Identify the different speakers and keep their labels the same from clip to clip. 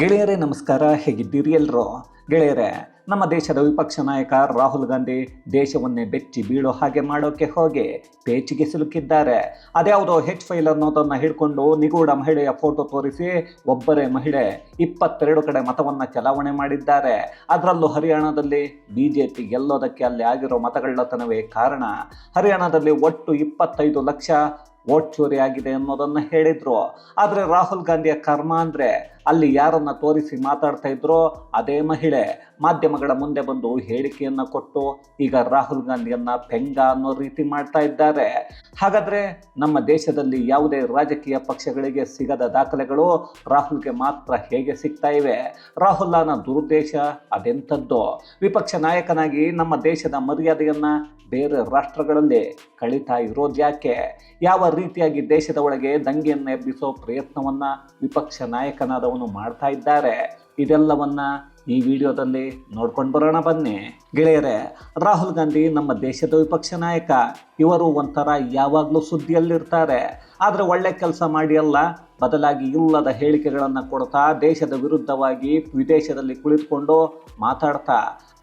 Speaker 1: ಗೆಳೆಯರೇ, ನಮಸ್ಕಾರ. ಹೇಗಿದ್ದೀರಿ ಎಲ್ಲರೂ ಗೆಳೆಯರೇ, ನಮ್ಮ ದೇಶದ ವಿಪಕ್ಷ ನಾಯಕ ರಾಹುಲ್ ಗಾಂಧಿ ದೇಶವನ್ನೇ ಬೆಚ್ಚಿ ಬೀಳೋ ಹಾಗೆ ಮಾಡೋಕೆ ಹೋಗಿ ಪೇಚಿಗೆ ಸಿಲುಕಿದ್ದಾರೆ. ಅದ್ಯಾವುದೋ ಹೆಚ್ ಫೈಲ್ ಅನ್ನೋದನ್ನು ಹಿಡ್ಕೊಂಡು ನಿಗೂಢ ಮಹಿಳೆಯ ಫೋಟೋ ತೋರಿಸಿ ಒಬ್ಬರೇ ಮಹಿಳೆ ಇಪ್ಪತ್ತೆರಡು ಕಡೆ ಮತವನ್ನು ಚಲಾವಣೆ ಮಾಡಿದ್ದಾರೆ. ಅದರಲ್ಲೂ ಹರಿಯಾಣದಲ್ಲಿ ಬಿ ಜೆ ಪಿ ಗೆಲ್ಲೋದಕ್ಕೆ ಅಲ್ಲಿ ಆಗಿರೋ ಮತಗಳ್ಳತನವೇ ಕಾರಣ? ಹರಿಯಾಣದಲ್ಲಿ ಒಟ್ಟು ಇಪ್ಪತ್ತೈದು ಲಕ್ಷ ವೋಟ್ ಆಗಿದೆ ಅನ್ನೋದನ್ನು ಹೇಳಿದ್ರು. ಆದರೆ ರಾಹುಲ್ ಗಾಂಧಿಯ ಕರ್ಮ ಅಂದರೆ ಅಲ್ಲಿ ಯಾರನ್ನ ತೋರಿಸಿ ಮಾತಾಡ್ತಾ ಇದ್ರೋ ಅದೇ ಮಹಿಳೆ. ಮಾಧ್ಯಮಗಳ ಮುಂದೆ ಬಂದು ಹೇಳಿಕೆಯನ್ನು ಕೊಟ್ಟು ಈಗ ರಾಹುಲ್ ಗಾಂಧಿಯನ್ನ ಪೆಂಗ ಅನ್ನೋ ರೀತಿ ಮಾಡ್ತಾ ಇದ್ದಾರೆ. ಹಾಗಾದ್ರೆ ನಮ್ಮ ದೇಶದಲ್ಲಿ ಯಾವುದೇ ರಾಜಕೀಯ ಪಕ್ಷಗಳಿಗೆ ಸಿಗದ ದಾಖಲೆಗಳು ರಾಹುಲ್ಗೆ ಮಾತ್ರ ಹೇಗೆ ಸಿಗ್ತಾ ಇವೆ? ರಾಹುಲ್ನ ದುರುದ್ದೇಶ ಅದೆಂಥದ್ದು? ವಿಪಕ್ಷ ನಾಯಕನಾಗಿ ನಮ್ಮ ದೇಶದ ಮರ್ಯಾದೆಯನ್ನ ಬೇರೆ ರಾಷ್ಟ್ರಗಳಲ್ಲಿ ಕಳೀತಾ ಇರೋದು ಯಾಕೆ? ಯಾವ ರೀತಿಯಾಗಿ ದೇಶದ ಒಳಗೆ ದಂಗೆಯನ್ನು ಎಬ್ಬಿಸೋ ಪ್ರಯತ್ನವನ್ನ ವಿಪಕ್ಷ ನಾಯಕನಾದವನು ಮಾಡ್ತಾ ಇದ್ದಾರೆ. ಇದೆಲ್ಲವನ್ನ ಈ ವಿಡಿಯೋದಲ್ಲಿ ನೋಡ್ಕೊಂಡು ಬರೋಣ ಬನ್ನಿ. ಗೆಳೆಯರೇ, ರಾಹುಲ್ ಗಾಂಧಿ ನಮ್ಮ ದೇಶದ ವಿಪಕ್ಷ ನಾಯಕ. ಇವರು ಒಂಥರ ಯಾವಾಗಲೂ ಸುದ್ದಿಯಲ್ಲಿರ್ತಾರೆ. ಆದರೆ ಒಳ್ಳೆ ಕೆಲಸ ಮಾಡಿ ಅಲ್ಲ, ಬದಲಾಗಿ ಇಲ್ಲದ ಹೇಳಿಕೆಗಳನ್ನು ಕೊಡ್ತಾ ದೇಶದ ವಿರುದ್ಧವಾಗಿ ವಿದೇಶದಲ್ಲಿ ಕುಳಿತುಕೊಂಡು ಮಾತಾಡ್ತಾ.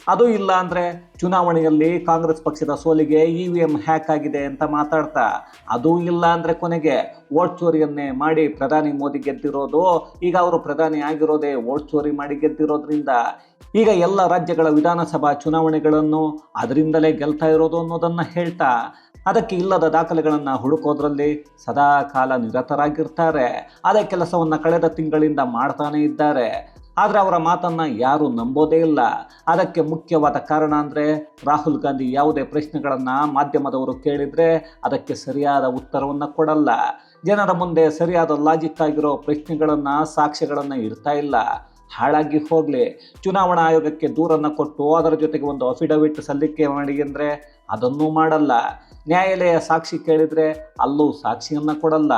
Speaker 1: ಅದು ಇಲ್ಲ ಅಂದರೆ ಚುನಾವಣೆಯಲ್ಲಿ ಕಾಂಗ್ರೆಸ್ ಪಕ್ಷದ ಸೋಲಿಗೆ ಇ ವಿ ಎಂ ಹ್ಯಾಕ್ ಆಗಿದೆ ಅಂತ ಮಾತಾಡ್ತಾ, ಅದು ಇಲ್ಲ ಅಂದರೆ ಕೊನೆಗೆ ವೋಟ್ ಚೋರಿಯನ್ನೇ ಮಾಡಿ ಪ್ರಧಾನಿ ಮೋದಿ ಗೆದ್ದಿರೋದು. ಈಗ ಅವರು ಪ್ರಧಾನಿ ಆಗಿರೋದೇ ವೋಟ್ ಚೋರಿ ಮಾಡಿ ಗೆದ್ದಿರೋದ್ರಿಂದ ಈಗ ಎಲ್ಲ ರಾಜ್ಯಗಳ ವಿಧಾನಸಭಾ ಚುನಾವಣೆಗಳನ್ನು ಅದರಿಂದಲೇ ಗೆಲ್ತಾ ಇರೋದು ಅನ್ನೋದನ್ನು ಹೇಳ್ತಾ, ಅದಕ್ಕೆ ಇಲ್ಲದ ದಾಖಲೆಗಳನ್ನು ಹುಡುಕೋದ್ರಲ್ಲಿ ಸದಾ ಕಾಲ ನಿರತರಾಗಿರ್ತಾರೆ. ಅದೇ ಕೆಲಸವನ್ನು ಕಳೆದ ತಿಂಗಳಿಂದ ಮಾಡ್ತಾನೇ ಇದ್ದಾರೆ. ಆದರೆ ಅವರ ಮಾತನ್ನು ಯಾರು ನಂಬೋದೇ ಇಲ್ಲ. ಅದಕ್ಕೆ ಮುಖ್ಯವಾದ ಕಾರಣ ಅಂದರೆ ರಾಹುಲ್ ಗಾಂಧಿ ಯಾವುದೇ ಪ್ರಶ್ನೆಗಳನ್ನು ಮಾಧ್ಯಮದವರು ಕೇಳಿದರೆ ಅದಕ್ಕೆ ಸರಿಯಾದ ಉತ್ತರವನ್ನು ಕೊಡಲ್ಲ. ಜನರ ಮುಂದೆ ಸರಿಯಾದ ಲಾಜಿಕ್ ಆಗಿರೋ ಪ್ರಶ್ನೆಗಳನ್ನು, ಸಾಕ್ಷ್ಯಗಳನ್ನು ಇಡ್ತಾ ಇಲ್ಲ. ಹಾಳಾಗಿ ಹೋಗಲಿ. ಚುನಾವಣಾ ಆಯೋಗಕ್ಕೆ ದೂರನ್ನು ಕೊಟ್ಟು ಅದರ ಜೊತೆಗೆ ಒಂದು ಅಫಿಡವಿಟ್ ಸಲ್ಲಿಕೆ ಮಾಡಿ ಅಂದರೆ ಅದನ್ನೂ ಮಾಡಲ್ಲ. ನ್ಯಾಯಾಲಯ ಸಾಕ್ಷಿ ಕೇಳಿದರೆ ಅಲ್ಲೂ ಸಾಕ್ಷಿಯನ್ನು ಕೊಡಲ್ಲ.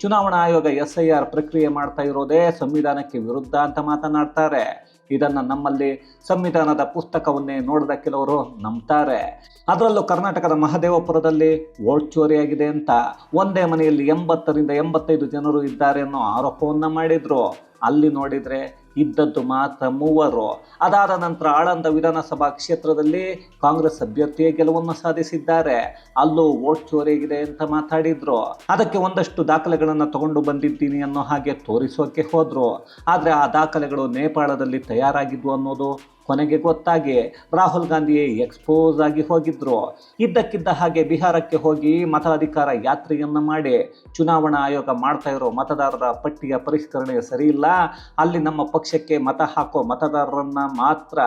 Speaker 1: ಚುನಾವಣಾ ಆಯೋಗ ಎಸ್ ಐ ಆರ್ ಪ್ರಕ್ರಿಯೆ ಮಾಡ್ತಾ ಇರೋದೇ ಸಂವಿಧಾನಕ್ಕೆ ವಿರುದ್ಧ ಅಂತ ಮಾತನಾಡ್ತಾರೆ. ಇದನ್ನು ನಮ್ಮಲ್ಲಿ ಸಂವಿಧಾನದ ಪುಸ್ತಕವನ್ನೇ ನೋಡಿದ ಕೆಲವರು ನಂಬ್ತಾರೆ. ಅದರಲ್ಲೂ ಕರ್ನಾಟಕದ ಮಹದೇವಪುರದಲ್ಲಿ ವೋಟ್ ಚೋರಿಯಾಗಿದೆ ಅಂತ. ಒಂದೇ ಮನೆಯಲ್ಲಿ ಎಂಬತ್ತರಿಂದ ಎಂಬತ್ತೈದು ಜನರು ಇದ್ದಾರೆ ಅನ್ನೋ ಆರೋಪವನ್ನು ಮಾಡಿದರು. ಅಲ್ಲಿ ನೋಡಿದರೆ ಇದ್ದದ್ದು ಮಾತ್ರ ಮೂವರು. ಅದಾದ ನಂತರ ಆಳಂದ ವಿಧಾನಸಭಾ ಕ್ಷೇತ್ರದಲ್ಲಿ ಕಾಂಗ್ರೆಸ್ ಅಭ್ಯರ್ಥಿಯೇ ಗೆಲುವನ್ನು ಸಾಧಿಸಿದ್ದಾರೆ. ಅಲ್ಲೂ ವೋಟ್ ಚೋರಿಯಾಗಿದೆ ಅಂತ ಮಾತಾಡಿದ್ರು. ಅದಕ್ಕೆ ಒಂದಷ್ಟು ದಾಖಲೆಗಳನ್ನು ತಗೊಂಡು ಬಂದಿದ್ದೀನಿ ಅನ್ನೋ ಹಾಗೆ ತೋರಿಸೋಕೆ ಹೋದ್ರು. ಆದರೆ ಆ ದಾಖಲೆಗಳು ನೇಪಾಳದಲ್ಲಿ ತಯಾರಾಗಿದ್ವು ಅನ್ನೋದು ಕೊನೆಗೆ ಗೊತ್ತಾಗಿ ರಾಹುಲ್ ಗಾಂಧಿ ಎಕ್ಸ್ಪೋಸ್ ಆಗಿ ಹೋಗಿದ್ರು. ಇದ್ದಕ್ಕಿದ್ದ ಹಾಗೆ ಬಿಹಾರಕ್ಕೆ ಹೋಗಿ ಮತಾಧಿಕಾರ ಯಾತ್ರೆಯನ್ನು ಮಾಡಿ ಚುನಾವಣಾ ಆಯೋಗ ಮಾಡ್ತಾ ಇರೋ ಮತದಾರರ ಪಟ್ಟಿಯ ಪರಿಷ್ಕರಣೆ ಸರಿ ಇಲ್ಲ. ಅಲ್ಲಿ ನಮ್ಮ ಪಕ್ಷಕ್ಕೆ ಮತ ಹಾಕೋ ಮತದಾರರನ್ನ ಮಾತ್ರ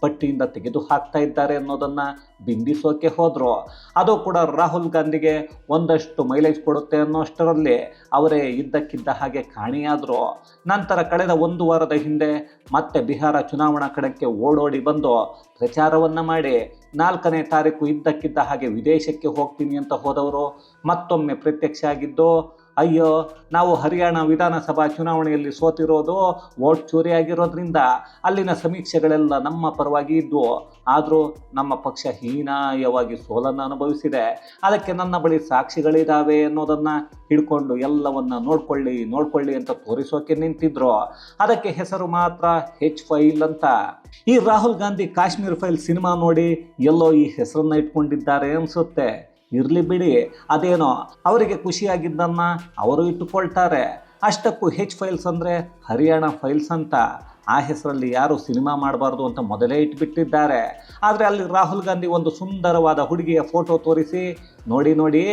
Speaker 1: ಪಟ್ಟಿಯಿಂದ ತೆಗೆದು ಹಾಕ್ತಾ ಇದ್ದಾರೆ ಅನ್ನೋದನ್ನು ಬಿಂಬಿಸೋಕೆ ಹೋದರು, ಅದು ಕೂಡ ರಾಹುಲ್ ಗಾಂಧಿಗೆ ಒಂದಷ್ಟು ಮೈಲೇಜ್ ಕೊಡುತ್ತೆ ಅನ್ನೋಷ್ಟರಲ್ಲಿ ಅವರೇ ಇದ್ದಕ್ಕಿದ್ದ ಹಾಗೆ ಕಾಣಿಯಾದರು. ನಂತರ ಕಳೆದ ಒಂದು ವಾರದ ಹಿಂದೆ ಮತ್ತೆ ಬಿಹಾರ ಚುನಾವಣಾ ಕಣಕ್ಕೆ ಓಡೋಡಿ ಬಂದು ಪ್ರಚಾರವನ್ನು ಮಾಡಿ ನಾಲ್ಕನೇ ತಾರೀಕು ಇದ್ದಕ್ಕಿದ್ದ ಹಾಗೆ ವಿದೇಶಕ್ಕೆ ಹೋಗ್ತೀನಿ ಅಂತ ಹೋದವರು ಮತ್ತೊಮ್ಮೆ ಪ್ರತ್ಯಕ್ಷ ಆಗಿದ್ದು ಅಯ್ಯೋ, ನಾವು ಹರಿಯಾಣ ವಿಧಾನಸಭಾ ಚುನಾವಣೆಯಲ್ಲಿ ಸೋತಿರೋದು ವೋಟ್ ಚೋರಿಯಾಗಿರೋದ್ರಿಂದ ಅಲ್ಲಿನ ಸಮೀಕ್ಷೆಗಳೆಲ್ಲ ನಮ್ಮ ಪರವಾಗಿ ಇದ್ವು. ಆದರೂ ನಮ್ಮ ಪಕ್ಷ ಹೀನಾಯವಾಗಿ ಸೋಲನ್ನು ಅನುಭವಿಸಿದೆ. ಅದಕ್ಕೆ ನನ್ನ ಬಳಿ ಸಾಕ್ಷಿಗಳಿದ್ದಾವೆ ಅನ್ನೋದನ್ನು ಹಿಡ್ಕೊಂಡು ಎಲ್ಲವನ್ನ ನೋಡ್ಕೊಳ್ಳಿ ನೋಡ್ಕೊಳ್ಳಿ ಅಂತ ತೋರಿಸೋಕೆ ನಿಂತಿದ್ರು. ಅದಕ್ಕೆ ಹೆಸರು ಮಾತ್ರ ಹೆಚ್ ಫೈಲ್ ಅಂತ. ಈ ರಾಹುಲ್ ಗಾಂಧಿ ಕಾಶ್ಮೀರ್ ಫೈಲ್ ಸಿನಿಮಾ ನೋಡಿ ಎಲ್ಲೋ ಈ ಹೆಸರನ್ನ ಇಟ್ಕೊಂಡಿದ್ದಾರೆ ಅನಿಸುತ್ತೆ. ಇರಲಿ ಬಿಡಿ. ಅದೇನೋ ಅವರಿಗೆ ಖುಷಿಯಾಗಿದ್ದನ್ನು ಅವರು ಇಟ್ಟುಕೊಳ್ತಾರೆ. ಅಷ್ಟಕ್ಕೂ ಹೆಚ್ ಫೈಲ್ಸ್ ಅಂದರೆ ಹರಿಯಾಣ ಫೈಲ್ಸ್ ಅಂತ. ಆ ಹೆಸರಲ್ಲಿ ಯಾರು ಸಿನಿಮಾ ಮಾಡಬಾರ್ದು ಅಂತ ಮೊದಲೇ ಇಟ್ಬಿಟ್ಟಿದ್ದಾರೆ. ಆದರೆ ಅಲ್ಲಿ ರಾಹುಲ್ ಗಾಂಧಿ ಒಂದು ಸುಂದರವಾದ ಹುಡುಗಿಯ ಫೋಟೋ ತೋರಿಸಿ, ನೋಡಿ ನೋಡಿ,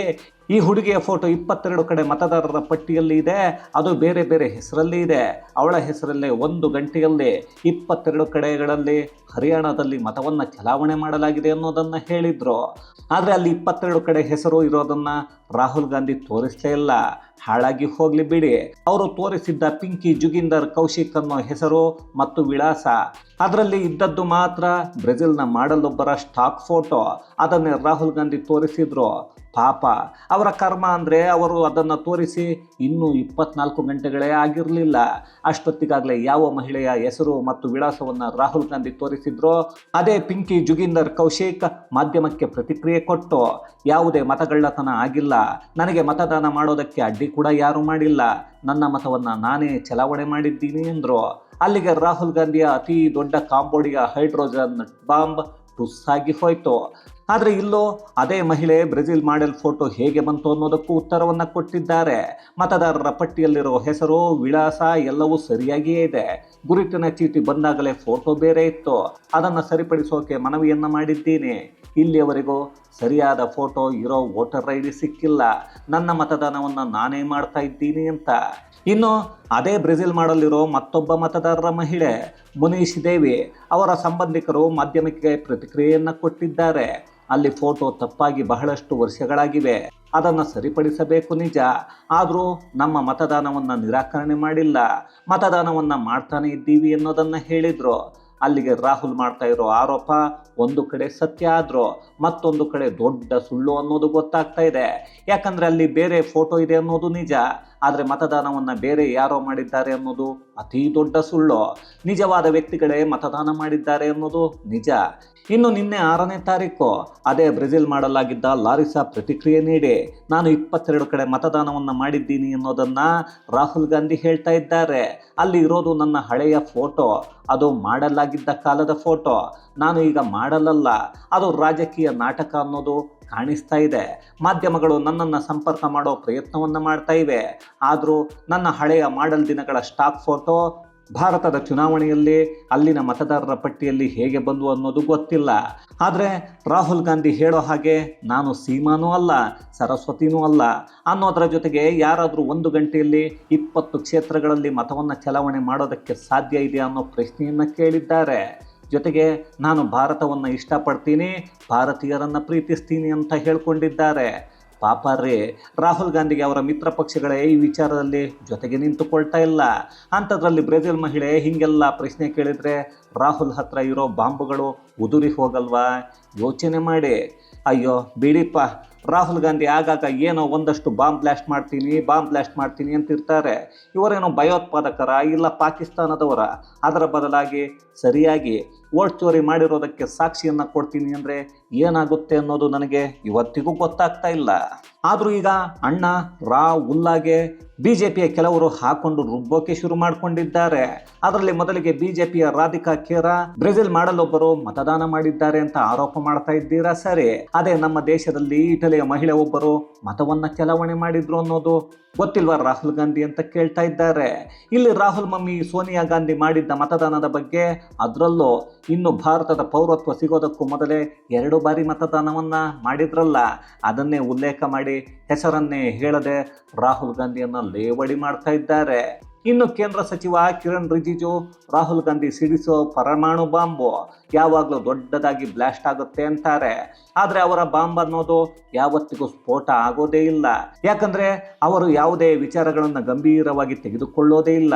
Speaker 1: ಈ ಹುಡುಗಿಯ ಫೋಟೋ ಇಪ್ಪತ್ತೆರಡು ಕಡೆ ಮತದಾರರ ಪಟ್ಟಿಯಲ್ಲಿ ಇದೆ, ಅದು ಬೇರೆ ಬೇರೆ ಹೆಸರಲ್ಲಿ ಇದೆ. ಅವಳ ಹೆಸರಲ್ಲೇ ಒಂದು ಗಂಟೆಯಲ್ಲಿ ಇಪ್ಪತ್ತೆರಡು ಕಡೆಗಳಲ್ಲಿ ಹರಿಯಾಣದಲ್ಲಿ ಮತವನ್ನು ಚಲಾವಣೆ ಮಾಡಲಾಗಿದೆ ಅನ್ನೋದನ್ನು ಹೇಳಿದರು. ಆದರೆ ಅಲ್ಲಿ ಇಪ್ಪತ್ತೆರಡು ಕಡೆ ಹೆಸರು ಇರೋದನ್ನು ರಾಹುಲ್ ಗಾಂಧಿ ತೋರಿಸಲೇ ಇಲ್ಲ. ಹಾಳಾಗಿ ಹೋಗಲಿ ಬಿಡಿ. ಅವರು ತೋರಿಸಿದ್ದ ಪಿಂಕಿ ಜುಗಿಂದರ್ ಕೌಶಿಕ್ ಅನ್ನೋ ಹೆಸರು ಮತ್ತು ವಿಳಾಸ. ಅದರಲ್ಲಿ ಇದ್ದದ್ದು ಮಾತ್ರ ಬ್ರೆಜಿಲ್ನ ಮಾಡಲೊಬ್ಬರ ಸ್ಟಾಕ್ ಫೋಟೋ. ಅದನ್ನೇ ರಾಹುಲ್ ಗಾಂಧಿ ತೋರಿಸಿದ್ರು. ಪಾಪ. ಅವರ ಕರ್ಮ ಅಂದರೆ ಅವರು ಅದನ್ನು ತೋರಿಸಿ ಇನ್ನೂ ಇಪ್ಪತ್ನಾಲ್ಕು ಗಂಟೆಗಳೇ ಆಗಿರಲಿಲ್ಲ. ಅಷ್ಟೊತ್ತಿಗಾಗಲೇ ಯಾವ ಮಹಿಳೆಯ ಹೆಸರು ಮತ್ತು ವಿಳಾಸವನ್ನು ರಾಹುಲ್ ಗಾಂಧಿ ತೋರಿಸಿದ್ರೋ, ಅದೇ ಪಿಂಕಿ ಜುಗಿಂದರ್ ಕೌಶಿಕ್ ಮಾಧ್ಯಮಕ್ಕೆ ಪ್ರತಿಕ್ರಿಯೆ ಕೊಟ್ಟು, ಯಾವುದೇ ಮತಗಳ್ಳತನ ಆಗಿಲ್ಲ. ನನಗೆ ಮತದಾನ ಮಾಡೋದಕ್ಕೆ ಅಡ್ಡಿ ಕೂಡ ಯಾರೂ ಮಾಡಿಲ್ಲ. ನನ್ನ ಮತವನ್ನು ನಾನೇ ಚಲಾವಣೆ ಮಾಡಿದ್ದೀನಿ ಎಂದರು. ಅಲ್ಲಿಗೆ ರಾಹುಲ್ ಗಾಂಧಿಯ ಅತಿ ದೊಡ್ಡ ಕಾಂಬೋಡಿಯ ಹೈಡ್ರೋಜನ್ ಬಾಂಬ್ ಟುಸ್ಸಾಗಿ ಹೋಯ್ತು. ಆದರೆ ಇಲ್ಲೋ ಅದೇ ಮಹಿಳೆ ಬ್ರೆಜಿಲ್ ಮಾಡೆಲ್ ಫೋಟೋ ಹೇಗೆ ಬಂತು ಅನ್ನೋದಕ್ಕೂ ಉತ್ತರವನ್ನು ಕೊಟ್ಟಿದ್ದಾರೆ. ಮತದಾರರ ಪಟ್ಟಿಯಲ್ಲಿರೋ ಹೆಸರು, ವಿಳಾಸ ಎಲ್ಲವೂ ಸರಿಯಾಗಿಯೇ ಇದೆ. ಗುರುತಿನ ಚೀಟಿ ಬಂದಾಗಲೇ ಫೋಟೋ ಬೇರೆ ಇತ್ತು. ಅದನ್ನು ಸರಿಪಡಿಸೋಕೆ ಮನವಿಯನ್ನು ಮಾಡಿದ್ದೀನಿ. ಇಲ್ಲಿಯವರೆಗೂ ಸರಿಯಾದ ಫೋಟೋ ಇರೋ ವೋಟರ್ ಐ ಸಿಕ್ಕಿಲ್ಲ. ನನ್ನ ಮತದಾನವನ್ನು ನಾನೇ ಮಾಡ್ತಾ ಇದ್ದೀನಿ ಅಂತ. ಇನ್ನು ಅದೇ ಬ್ರೆಜಿಲ್ ಮಾಡಲಿರೋ ಮತ್ತೊಬ್ಬ ಮತದಾರರ ಮಹಿಳೆ ಮುನೀಶ್ ದೇವಿ. ಅವರ ಸಂಬಂಧಿಕರು ಮಾಧ್ಯಮಕ್ಕೆ ಪ್ರತಿಕ್ರಿಯೆಯನ್ನು ಕೊಟ್ಟಿದ್ದಾರೆ. ಅಲ್ಲಿ ಫೋಟೋ ತಪ್ಪಾಗಿ ಬಹಳಷ್ಟು ವರ್ಷಗಳಾಗಿವೆ. ಅದನ್ನು ಸರಿಪಡಿಸಬೇಕು ನಿಜ. ಆದರೂ ನಮ್ಮ ಮತದಾನವನ್ನು ನಿರಾಕರಣೆ ಮಾಡಿಲ್ಲ. ಮತದಾನವನ್ನು ಮಾಡ್ತಾನೆ ಇದ್ದೀವಿ ಅನ್ನೋದನ್ನು ಹೇಳಿದರು. ಅಲ್ಲಿಗೆ ರಾಹುಲ್ ಮಾಡ್ತಾ ಇರೋ ಆರೋಪ ಒಂದು ಕಡೆ ಸತ್ಯ ಆದರೂ ಮತ್ತೊಂದು ಕಡೆ ದೊಡ್ಡ ಸುಳ್ಳು ಅನ್ನೋದು ಗೊತ್ತಾಗ್ತಾ ಇದೆ. ಯಾಕಂದರೆ ಅಲ್ಲಿ ಬೇರೆ ಫೋಟೋ ಇದೆ ಅನ್ನೋದು ನಿಜ. ಆದರೆ ಮತದಾನವನ್ನು ಬೇರೆ ಯಾರೋ ಮಾಡಿದ್ದಾರೆ ಅನ್ನೋದು ಅತಿ ದೊಡ್ಡ ಸುಳ್ಳು. ನಿಜವಾದ ವ್ಯಕ್ತಿಗಳೇ ಮತದಾನ ಮಾಡಿದ್ದಾರೆ ಅನ್ನೋದು ನಿಜ. ಇನ್ನು ನಿನ್ನೆ ಆರನೇ ತಾರೀಕು. ಅದೇ ಬ್ರೆಜಿಲ್ ಮಾಡಲಾಗಿದ್ದ ಲಾರಿಸಾ ಪ್ರತಿಕ್ರಿಯೆ ನೀಡಿ, ನಾನು ಇಪ್ಪತ್ತೆರಡು ಕಡೆ ಮತದಾನವನ್ನು ಮಾಡಿದ್ದೀನಿ ಅನ್ನೋದನ್ನು ರಾಹುಲ್ ಗಾಂಧಿ ಹೇಳ್ತಾ ಇದ್ದಾರೆ. ಅಲ್ಲಿ ಇರೋದು ನನ್ನ ಹಳೆಯ ಫೋಟೋ. ಅದು ಮಾಡಲಾಗಿದ್ದ ಕಾಲದ ಫೋಟೋ. ನಾನು ಈಗ ಮಾಡಲಲ್ಲ. ಅದು ರಾಜಕೀಯ ನಾಟಕ ಅನ್ನೋದು ಕಾಣಿಸ್ತಾ ಇದೆ. ಮಾಧ್ಯಮಗಳು ನನ್ನನ್ನು ಸಂಪರ್ಕ ಮಾಡೋ ಪ್ರಯತ್ನವನ್ನು ಮಾಡ್ತಾ ಇವೆ. ಆದರೂ ನನ್ನ ಹಳೆಯ ಮಾಡಲ್ ದಿನಗಳ ಸ್ಟಾಕ್ ಫೋಟೋ ಭಾರತದ ಚುನಾವಣೆಯಲ್ಲಿ ಅಲ್ಲಿನ ಮತದಾರರ ಪಟ್ಟಿಯಲ್ಲಿ ಹೇಗೆ ಬಂದು ಅನ್ನೋದು ಗೊತ್ತಿಲ್ಲ. ಆದರೆ ರಾಹುಲ್ ಗಾಂಧಿ ಹೇಳೋ ಹಾಗೆ ನಾನು ಸೀಮಾನೂ ಅಲ್ಲ, ಸರಸ್ವತಿನೂ ಅಲ್ಲ. ಅನ್ನೋದರ ಜೊತೆಗೆ ಯಾರಾದರೂ ಒಂದು ಗಂಟೆಯಲ್ಲಿ ಇಪ್ಪತ್ತು ಕ್ಷೇತ್ರಗಳಲ್ಲಿ ಮತವನ್ನು ಚಲಾವಣೆ ಮಾಡೋದಕ್ಕೆ ಸಾಧ್ಯ ಇದೆ ಅನ್ನೋ ಪ್ರಶ್ನೆಯನ್ನು ಕೇಳಿದ್ದಾರೆ. ಜೊತೆಗೆ ನಾನು ಭಾರತವನ್ನು ಇಷ್ಟಪಡ್ತೀನಿ, ಭಾರತೀಯರನ್ನು ಪ್ರೀತಿಸ್ತೀನಿ ಅಂತ ಹೇಳ್ಕೊಂಡಿದ್ದಾರೆ. ಪಾಪ ರೇ, ರಾಹುಲ್ ಗಾಂಧಿಗೆ ಅವರ ಮಿತ್ರ ಪಕ್ಷಗಳೇ ಈ ವಿಚಾರದಲ್ಲಿ ಜೊತೆಗೆ ನಿಂತುಕೊಳ್ತಾ ಇಲ್ಲ. ಅಂಥದ್ರಲ್ಲಿ ಬ್ರೆಜಿಲ್ ಮಹಿಳೆ ಹೀಗೆಲ್ಲ ಪ್ರಶ್ನೆ ಕೇಳಿದರೆ ರಾಹುಲ್ ಹತ್ರ ಇರೋ ಬಾಂಬುಗಳು ಉದುರಿ ಹೋಗಲ್ವಾ? ಯೋಚನೆ ಮಾಡಿ. ಅಯ್ಯೋ, ಬಿಡಿಪ್ಪ. ರಾಹುಲ್ ಗಾಂಧಿ ಆಗಾಗ ಏನೋ ಒಂದಷ್ಟು ಬಾಂಬ್ ಬ್ಲಾಸ್ಟ್ ಮಾಡ್ತೀನಿ, ಬಾಂಬ್ ಬ್ಲಾಸ್ಟ್ ಮಾಡ್ತೀನಿ ಅಂತಿರ್ತಾರೆ. ಇವರೇನೋ ಭಯೋತ್ಪಾದಕರ ಇಲ್ಲ ಪಾಕಿಸ್ತಾನದವರ. ಅದರ ಬದಲಾಗಿ ಸರಿಯಾಗಿ ವೋಟ್ ಚೋರಿ ಮಾಡಿರೋದಕ್ಕೆ ಸಾಕ್ಷಿಯನ್ನು ಕೊಡ್ತೀನಿ ಅಂದರೆ ಏನಾಗುತ್ತೆ ಅನ್ನೋದು ನನಗೆ ಇವತ್ತಿಗೂ ಗೊತ್ತಾಗ್ತಾ ಇಲ್ಲ. ಆದರೂ ಈಗ ಅಣ್ಣ, ರಾ, ಉಲ್ಲಾಗೆ ಬಿ ಜೆ ಪಿಯ ಕೆಲವರು ಹಾಕೊಂಡು ರುಬ್ಬೋಕೆ ಶುರು ಮಾಡಿಕೊಂಡಿದ್ದಾರೆ. ಅದರಲ್ಲಿ ಮೊದಲಿಗೆ ಬಿ ಜೆ ಪಿಯ ರಾಧಿಕಾ ಖೇರಾ, ಬ್ರೆಜಿಲ್ ಮಾಡಲೊಬ್ಬರು ಮತದಾನ ಮಾಡಿದ್ದಾರೆ ಅಂತ ಆರೋಪ ಮಾಡ್ತಾ ಇದ್ದೀರಾ? ಸರಿ. ಅದೇ ನಮ್ಮ ದೇಶದಲ್ಲಿ ಇಟಲಿಯ ಮಹಿಳೆ ಒಬ್ಬರು ಮತವನ್ನ ಚಲಾವಣೆ ಮಾಡಿದ್ರು ಅನ್ನೋದು ಗೊತ್ತಿಲ್ವಾ ರಾಹುಲ್ ಗಾಂಧಿ ಅಂತ ಕೇಳ್ತಾ ಇದ್ದಾರೆ. ಇಲ್ಲಿ ರಾಹುಲ್ ಮಮ್ಮಿ ಸೋನಿಯಾ ಗಾಂಧಿ ಮಾಡಿದ್ದ ಮತದಾನದ ಬಗ್ಗೆ ಅದರಲ್ಲೂ ಇನ್ನು ಭಾರತದ ಪೌರತ್ವ ಸಿಗೋದಕ್ಕೂ ಮೊದಲೇ ಎರಡು ಬಾರಿ ಮತದಾನವನ್ನ ಮಾಡಿದ್ರಲ್ಲ, ಅದನ್ನೇ ಉಲ್ಲೇಖ ಮಾಡಿ ಹೆಸರನ್ನೇ ಹೇಳದೆ ರಾಹುಲ್ ಗಾಂಧಿಯನ್ನ ಲೇವಡಿ ಮಾಡ್ತಾ ಇದ್ದಾರೆ. ಇನ್ನು ಕೇಂದ್ರ ಸಚಿವ ಕಿರಣ್ ರಿಜಿಜು, ರಾಹುಲ್ ಗಾಂಧಿ ಸಿಡಿಸೋ ಪರಮಾಣು ಬಾಂಬು ಯಾವಾಗಲೂ ದೊಡ್ಡದಾಗಿ ಬ್ಲಾಸ್ಟ್ ಆಗುತ್ತೆ ಅಂತಾರೆ. ಆದರೆ ಅವರ ಬಾಂಬ್ ಅನ್ನೋದು ಯಾವತ್ತಿಗೂ ಸ್ಫೋಟ ಆಗೋದೇ ಇಲ್ಲ. ಯಾಕಂದ್ರೆ ಅವರು ಯಾವುದೇ ವಿಚಾರಗಳನ್ನು ಗಂಭೀರವಾಗಿ ತೆಗೆದುಕೊಳ್ಳೋದೇ ಇಲ್ಲ.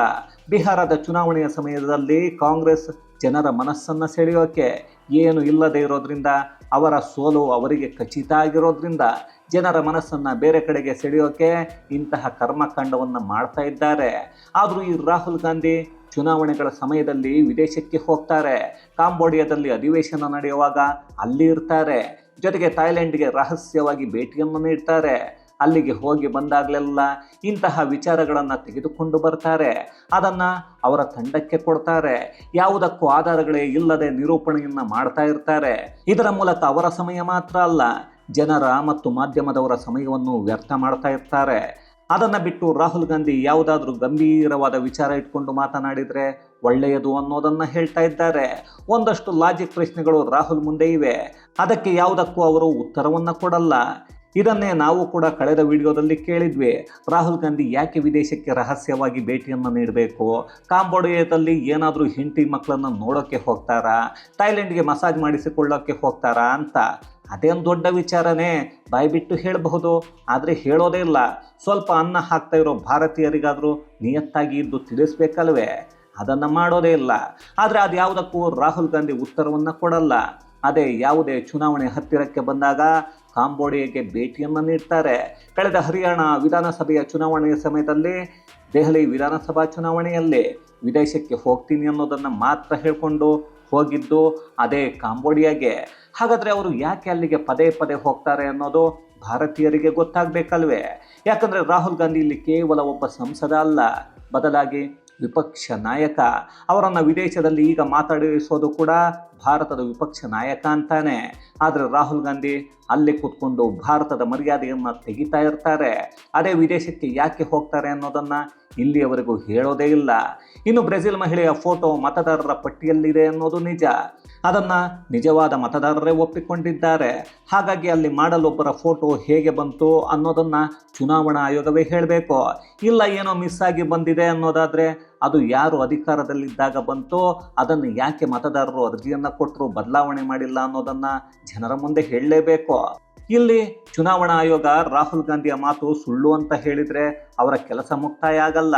Speaker 1: ಬಿಹಾರದ ಚುನಾವಣೆಯ ಸಮಯದಲ್ಲಿ ಕಾಂಗ್ರೆಸ್ ಜನರ ಮನಸ್ಸನ್ನು ಸೆಳೆಯೋಕೆ ಏನು ಇಲ್ಲದೆ ಇರೋದ್ರಿಂದ, ಅವರ ಸೋಲು ಅವರಿಗೆ ಖಚಿತ ಆಗಿರೋದ್ರಿಂದ ಜನರ ಮನಸ್ಸನ್ನು ಬೇರೆ ಕಡೆಗೆ ಸೆಳೆಯೋಕೆ ಇಂತಹ ಕರ್ಮಕಾಂಡವನ್ನು ಮಾಡ್ತಾ ಇದ್ದಾರೆ. ಆದರೂ ಈ ರಾಹುಲ್ ಗಾಂಧಿ ಚುನಾವಣೆಗಳ ಸಮಯದಲ್ಲಿ ವಿದೇಶಕ್ಕೆ ಹೋಗ್ತಾರೆ. ಕಾಂಬೋಡಿಯಾದಲ್ಲಿ ಅಧಿವೇಶನ ನಡೆಯುವಾಗ ಅಲ್ಲಿ ಇರ್ತಾರೆ. ಜೊತೆಗೆ ಥಾಯ್ಲೆಂಡ್ಗೆ ರಹಸ್ಯವಾಗಿ ಭೇಟಿಯನ್ನು ನೀಡ್ತಾರೆ. ಅಲ್ಲಿಗೆ ಹೋಗಿ ಬಂದಾಗಲೆಲ್ಲ ಇಂತಹ ವಿಚಾರಗಳನ್ನು ತೆಗೆದುಕೊಂಡು ಬರ್ತಾರೆ. ಅದನ್ನು ಅವರ ತಂಡಕ್ಕೆ ಕೊಡ್ತಾರೆ. ಯಾವುದಕ್ಕೂ ಆಧಾರಗಳೇ ಇಲ್ಲದೆ ನಿರೂಪಣೆಯನ್ನು ಮಾಡ್ತಾ ಇರ್ತಾರೆ. ಇದರ ಮೂಲಕ ಅವರ ಸಮಯ ಮಾತ್ರ ಅಲ್ಲ, ಜನರ ಮತ್ತು ಮಾಧ್ಯಮದವರ ಸಮಯವನ್ನು ವ್ಯರ್ಥ ಮಾಡ್ತಾ ಇರ್ತಾರೆ. ಅದನ್ನು ಬಿಟ್ಟು ರಾಹುಲ್ ಗಾಂಧಿ ಯಾವುದಾದ್ರೂ ಗಂಭೀರವಾದ ವಿಚಾರ ಇಟ್ಕೊಂಡು ಮಾತನಾಡಿದರೆ ಒಳ್ಳೆಯದು ಅನ್ನೋದನ್ನು ಹೇಳ್ತಾ ಇದ್ದಾರೆ. ಒಂದಷ್ಟು ಲಾಜಿಕ್ ಪ್ರಶ್ನೆಗಳು ರಾಹುಲ್ ಮುಂದೆ ಇವೆ. ಅದಕ್ಕೆ ಯಾವುದಕ್ಕೂ ಅವರು ಉತ್ತರವನ್ನು ಕೊಡಲ್ಲ. ಇದನ್ನೇ ನಾವು ಕೂಡ ಕಳೆದ ವಿಡಿಯೋದಲ್ಲಿ ಕೇಳಿದ್ವಿ. ರಾಹುಲ್ ಗಾಂಧಿ ಯಾಕೆ ವಿದೇಶಕ್ಕೆ ರಹಸ್ಯವಾಗಿ ಭೇಟಿಯನ್ನು ನೀಡಬೇಕು? ಕಾಂಬೋಡಿಯಾದಲ್ಲಿ ಏನಾದರೂ ಹಿಂಟಿ ಮಕ್ಕಳನ್ನು ನೋಡೋಕ್ಕೆ ಹೋಗ್ತಾರಾ? ಥೈಲ್ಯಾಂಡ್ಗೆ ಮಸಾಜ್ ಮಾಡಿಸಿಕೊಳ್ಳೋಕ್ಕೆ ಹೋಗ್ತಾರಾ ಅಂತ? ಅದೇನು ದೊಡ್ಡ ವಿಚಾರನೇ? ಬಾಯ್ಬಿಟ್ಟು ಹೇಳಬಹುದು. ಆದರೆ ಹೇಳೋದೇ ಇಲ್ಲ. ಸ್ವಲ್ಪ ಅನ್ನ ಹಾಕ್ತಾ ಇರೋ ಭಾರತೀಯರಿಗಾದರೂ ನಿಯತ್ತಾಗಿ ಇದ್ದು ತಿಳಿಸ್ಬೇಕಲ್ವೇ? ಅದನ್ನು ಮಾಡೋದೇ ಇಲ್ಲ. ಆದರೆ ಅದು ಯಾವುದಕ್ಕೂ ರಾಹುಲ್ ಗಾಂಧಿ ಉತ್ತರವನ್ನು ಕೊಡಲ್ಲ. ಅದೇ ಯಾವುದೇ ಚುನಾವಣೆ ಹತ್ತಿರಕ್ಕೆ ಬಂದಾಗ ಕಾಂಬೋಡಿಯಾಗೆ ಭೇಟಿಯನ್ನು ನೀಡ್ತಾರೆ. ಕಳೆದ ಹರಿಯಾಣ ವಿಧಾನಸಭೆಯ ಚುನಾವಣೆಯ ಸಮಯದಲ್ಲಿ ದೆಹಲಿ ವಿಧಾನಸಭಾ ಚುನಾವಣೆಯಲ್ಲಿ ವಿದೇಶಕ್ಕೆ ಹೋಗ್ತೀನಿ ಅನ್ನೋದನ್ನು ಮಾತ್ರ ಹೇಳಿಕೊಂಡು ಹೋಗಿದ್ದು ಅದೇ ಕಾಂಬೋಡಿಯಾಗೆ. ಹಾಗಾದರೆ ಅವರು ಯಾಕೆ ಅಲ್ಲಿಗೆ ಪದೇ ಪದೇ ಹೋಗ್ತಾರೆ ಅನ್ನೋದು ಭಾರತೀಯರಿಗೆ ಗೊತ್ತಾಗಬೇಕಲ್ವೇ? ಯಾಕಂದರೆ ರಾಹುಲ್ ಗಾಂಧಿ ಇಲ್ಲಿ ಕೇವಲ ಒಬ್ಬ ಸಂಸದ ಅಲ್ಲ. ಬದಲಾಗಿ ವಿಪಕ್ಷ ನಾಯಕ. ಅವರನ್ನು ವಿದೇಶದಲ್ಲಿ ಈಗ ಮಾತಾಡಿಸೋದು ಕೂಡ ಭಾರತದ ವಿಪಕ್ಷ ನಾಯಕ ಅಂತಾನೆ. ಆದರೆ ರಾಹುಲ್ ಗಾಂಧಿ ಅಲ್ಲಿ ಕೂತ್ಕೊಂಡು ಭಾರತದ ಮರ್ಯಾದೆಯನ್ನು ತೆಗಿತಾ ಇರ್ತಾರೆ. ಅದೇ ವಿದೇಶಕ್ಕೆ ಯಾಕೆ ಹೋಗ್ತಾರೆ ಅನ್ನೋದನ್ನು ಇಲ್ಲಿಯವರೆಗೂ ಹೇಳೋದೇ ಇಲ್ಲ. ಇನ್ನು ಬ್ರೆಜಿಲ್ ಮಹಿಳೆಯ ಫೋಟೋ ಮತದಾರರ ಪಟ್ಟಿಯಲ್ಲಿದೆ ಅನ್ನೋದು ನಿಜ. ಅದನ್ನು ನಿಜವಾದ ಮತದಾರರೇ ಒಪ್ಪಿಕೊಂಡಿದ್ದಾರೆ. ಹಾಗಾಗಿ ಅಲ್ಲಿ ಮಾಡಲೊಬ್ಬರ ಫೋಟೋ ಹೇಗೆ ಬಂತು ಅನ್ನೋದನ್ನು ಚುನಾವಣಾ ಆಯೋಗವೇ ಹೇಳಬೇಕು. ಇಲ್ಲ ಏನೋ ಮಿಸ್ ಆಗಿ ಬಂದಿದೆ ಅನ್ನೋದಾದರೆ ಅದು ಯಾರು ಅಧಿಕಾರದಲ್ಲಿದ್ದಾಗ ಬಂತೋ ಅದನ್ನು ಯಾಕೆ ಮತದಾರರು ಅರ್ಜಿಯನ್ನು ಕೊಟ್ಟರು ಬದಲಾವಣೆ ಮಾಡಿಲ್ಲ ಅನ್ನೋದನ್ನು ಜನರ ಮುಂದೆ ಹೇಳಲೇಬೇಕು. ಇಲ್ಲಿ ಚುನಾವಣಾ ಆಯೋಗ ರಾಹುಲ್ ಗಾಂಧಿಯ ಮಾತು ಸುಳ್ಳು ಅಂತ ಹೇಳಿದರೆ ಅವರ ಕೆಲಸ ಮುಕ್ತಾಯ ಆಗಲ್ಲ.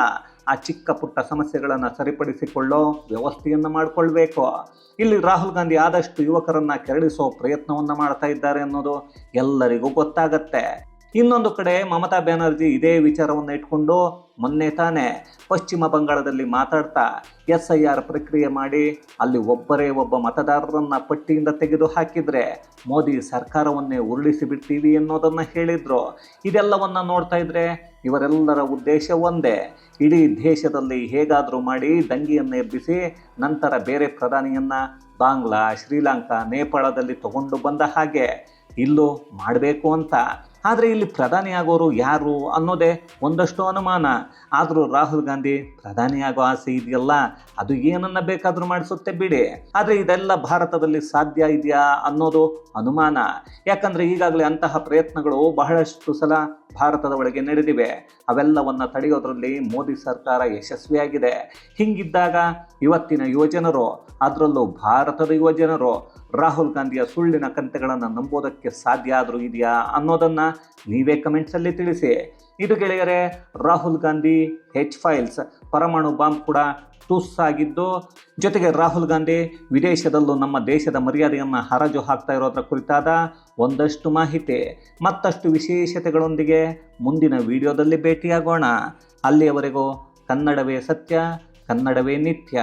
Speaker 1: ಆ ಚಿಕ್ಕ ಪುಟ್ಟ ಸಮಸ್ಯೆಗಳನ್ನು ಸರಿಪಡಿಸಿಕೊಳ್ಳೋ ವ್ಯವಸ್ಥೆಯನ್ನು ಮಾಡಿಕೊಳ್ಬೇಕು. ಇಲ್ಲಿ ರಾಹುಲ್ ಗಾಂಧಿ ಆದಷ್ಟು ಯುವಕರನ್ನು ಕೆರಳಿಸೋ ಪ್ರಯತ್ನವನ್ನು ಮಾಡ್ತಾ ಇದ್ದಾರೆ ಅನ್ನೋದು ಎಲ್ಲರಿಗೂ ಗೊತ್ತಾಗತ್ತೆ. ಇನ್ನೊಂದು ಕಡೆ ಮಮತಾ ಬ್ಯಾನರ್ಜಿ ಇದೇ ವಿಚಾರವನ್ನು ಇಟ್ಕೊಂಡು ಮೊನ್ನೆ ತಾನೇ ಪಶ್ಚಿಮ ಬಂಗಾಳದಲ್ಲಿ ಮಾತಾಡ್ತಾ ಎಸ್ ಐ ಆರ್ ಪ್ರಕ್ರಿಯೆ ಮಾಡಿ ಅಲ್ಲಿ ಒಬ್ಬರೇ ಒಬ್ಬ ಮತದಾರರನ್ನ ಪಟ್ಟಿಯಿಂದ ತೆಗೆದು ಹಾಕಿದ್ರೆ ಮೋದಿ ಸರ್ಕಾರವನ್ನೇ ಉರುಳಿಸಿ ಬಿಡ್ತೀವಿ ಅನ್ನೋದನ್ನ ಹೇಳಿದರು. ಇದೆಲ್ಲವನ್ನ ನೋಡ್ತಾ ಇದ್ರೆ ಇವರೆಲ್ಲರ ಉದ್ದೇಶ ಒಂದೇ. ಇಡೀ ದೇಶದಲ್ಲಿ ಹೇಗಾದರೂ ಮಾಡಿ ದಂಗೆಯನ್ನು ಎಬ್ಬಿಸಿ ನಂತರ ಬೇರೆ ಪ್ರಧಾನಿಯನ್ನು ಬಾಂಗ್ಲಾ, ಶ್ರೀಲಂಕಾ, ನೇಪಾಳದಲ್ಲಿ ತಗೊಂಡು ಬಂದ ಹಾಗೆ ಇಲ್ಲೂ ಮಾಡಬೇಕು ಅಂತ ಆದರೆ ಇಲ್ಲಿ ಪ್ರಧಾನಿಯಾಗೋರು ಯಾರು ಅನ್ನೋದೇ ಒಂದಷ್ಟು ಅನುಮಾನ. ಆದರೂ ರಾಹುಲ್ ಗಾಂಧಿ ಪ್ರಧಾನಿಯಾಗೋ ಆಸೆ ಇದೆಯಲ್ಲ, ಅದು ಏನನ್ನ ಬೇಕಾದರೂ ಮಾಡಿಸುತ್ತೆ ಬಿಡಿ. ಆದರೆ ಇದೆಲ್ಲ ಭಾರತದಲ್ಲಿ ಸಾಧ್ಯ ಇದೆಯಾ ಅನ್ನೋದು ಅನುಮಾನ. ಯಾಕಂದರೆ ಈಗಾಗಲೇ ಅಂತಹ ಪ್ರಯತ್ನಗಳು ಬಹಳಷ್ಟು ಸಲ ಭಾರತದ ಒಳಗೆ ನಡೆದಿವೆ. ಅವೆಲ್ಲವನ್ನು ತಡೆಯೋದ್ರಲ್ಲಿ ಮೋದಿ ಸರ್ಕಾರ ಯಶಸ್ವಿಯಾಗಿದೆ. ಹಿಂಗಿದ್ದಾಗ ಇವತ್ತಿನ ಯುವಜನರು, ಅದರಲ್ಲೂ ಭಾರತದ ಯುವಜನರು ರಾಹುಲ್ ಗಾಂಧಿಯ ಸುಳ್ಳಿನ ಕಂತೆಗಳನ್ನು ನಂಬೋದಕ್ಕೆ ಸಾಧ್ಯ ಆದರೂ ಇದೆಯಾ ಅನ್ನೋದನ್ನು ನೀವೇ ಕಮೆಂಟ್ಸಲ್ಲಿ ತಿಳಿಸಿ. ಇದು ಗೆಳೆಯರೆ, ರಾಹುಲ್ ಗಾಂಧಿ ಹೆಚ್ ಫೈಲ್ಸ್ ಪರಮಾಣು ಬಾಂಬ್ ಕೂಡ ತುಸ್ ಆಗಿದ್ದು, ಜೊತೆಗೆ ರಾಹುಲ್ ಗಾಂಧಿ ವಿದೇಶದಲ್ಲೂ ನಮ್ಮ ದೇಶದ ಮರ್ಯಾದೆಯನ್ನು ಹರಾಜು ಹಾಕ್ತಾ ಇರೋದ್ರ ಕುರಿತಾದ ಒಂದಷ್ಟು ಮಾಹಿತಿ. ಮತ್ತಷ್ಟು ವಿಶೇಷತೆಗಳೊಂದಿಗೆ ಮುಂದಿನ ವಿಡಿಯೋದಲ್ಲಿ ಭೇಟಿಯಾಗೋಣ. ಅಲ್ಲಿಯವರೆಗೂ ಕನ್ನಡವೇ ಸತ್ಯ, ಕನ್ನಡವೇ ನಿತ್ಯ.